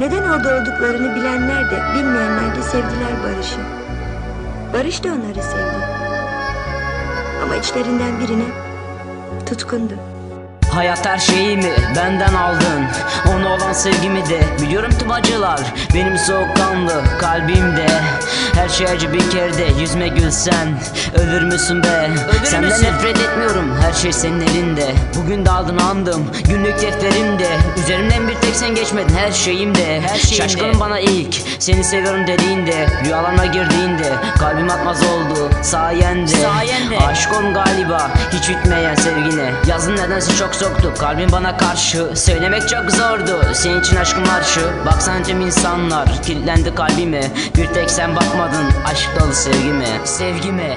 Neden orada olduklarını bilenler de bilmeyenler de sevdiler Barış'ı. Barış da onları sevdi. Ama içlerinden birine tutkundu. Hayat her şeyimi benden aldın Ona olan sevgimi de biliyorum tüm acılar. Benim soğukkanlı kalbimde Her şey acı bir kere de yüzme gülsen. Ölür müsün be? Senden nefret etmiyorum. Her şey senin elinde. Bugün dağıldın andım. Günlük defterimde. Üzerimden bir tek sen geçmedin. Her şeyimde. Her şeyimde. Şaşkınım bana ilk. Seni seviyorum dediğinde. Rüyalarına girdiğinde. Kalbim atmaz oldu sayende, sayende. Aşkım galiba hiç bitmeyen sevgine. Yazın nedense çok soktu. Kalbim bana karşı Söylemek çok zordu senin için aşkım var şu. Baksana tüm insanlar? Kilitlendi kalbime. Bir tek sen bakmadın. Aşk dolu sevgime. Sevgime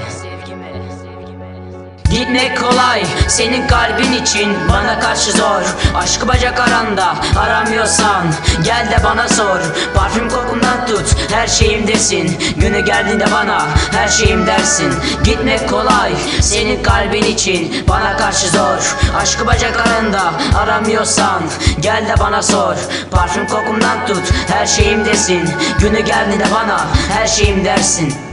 Gitmek kolay senin kalbin için bana karşı zor. Aşkı bacak aranda aramıyorsan gel de bana sor. Parfüm kokumdan tut her şeyimdesin. Günü geldiğinde bana her şeyim dersin. Gitmek kolay senin kalbin için bana karşı zor. Aşkı bacak aranda aramıyorsan gel de bana sor. Parfüm kokumdan tut her şeyimdesin. Günü geldiğinde bana her şeyim dersin